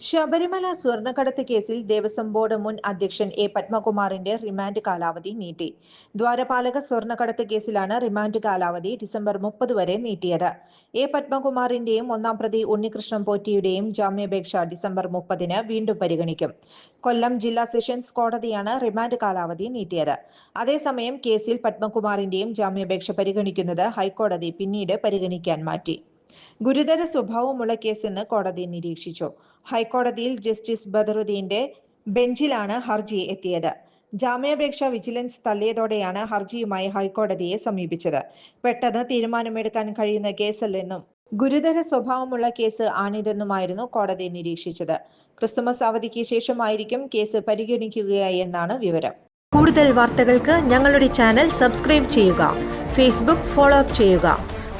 Sabarimala സ്വർണക്കടത്ത് കേസിൽ Devaswom board മുൻ അധ്യക്ഷൻ എ പത്മകുമാറിന്റെ റിമാൻഡ് കാലാവധി നീട്ടി. ദ്വാരപാലക സ്വർണക്കടത്ത് കേസിലാണ് റിമാൻഡ് കാലാവധി ഡിസംബർ മുപ്പത് വരെ നീട്ടിയത്. എ പത്മകുമാറിന്റെയും ഒന്നാം പ്രതി ഉണ്ണികൃഷ്ണൻ പോറ്റിയുടെയും ജാമ്യാപേക്ഷ ഡിസംബർ മുപ്പതിന് വീണ്ടും പരിഗണിക്കും. കൊല്ലം ജില്ലാ സെഷൻസ് കോടതിയാണ് റിമാൻഡ് കാലാവധി നീട്ടിയത്. അതേസമയം കേസിൽ പത്മകുമാറിന്റെയും ജാമ്യാപേക്ഷ പരിഗണിക്കുന്നത് ഹൈക്കോടതി പിന്നീട് പരിഗണിക്കാൻ മാറ്റി. ഗുരുതര സ്വഭാവമുള്ള കേസെന്ന് കോടതി നിരീക്ഷിച്ചു. ഹൈക്കോടതിയിൽ ജസ്റ്റിസ് ബദറുദ്ദീന്റെ ബെഞ്ചിലാണ് ഹർജി എത്തിയത്. ജാമ്യാപേക്ഷ വിജിലൻസ് തള്ളിയതോടെയാണ് ഹർജിയുമായി ഹൈക്കോടതിയെ സമീപിച്ചത്. പെട്ടെന്ന് തീരുമാനമെടുക്കാൻ കഴിയുന്ന കേസല്ലെന്നും ഗുരുതര സ്വഭാവമുള്ള കേസ് ആണിതെന്നുമായിരുന്നു കോടതി നിരീക്ഷിച്ചത്. ക്രിസ്തുമസ് അവധിക്ക് ശേഷമായിരിക്കും കേസ് പരിഗണിക്കുകയെന്നാണ് വിവരം. കൂടുതൽ വാർത്തകൾക്ക് ഞങ്ങളുടെ ചാനൽ സബ്സ്ക്രൈബ് ചെയ്യുക. ഫേസ്ബുക്ക് ഫോളോ അപ്പ് ചെയ്യുക.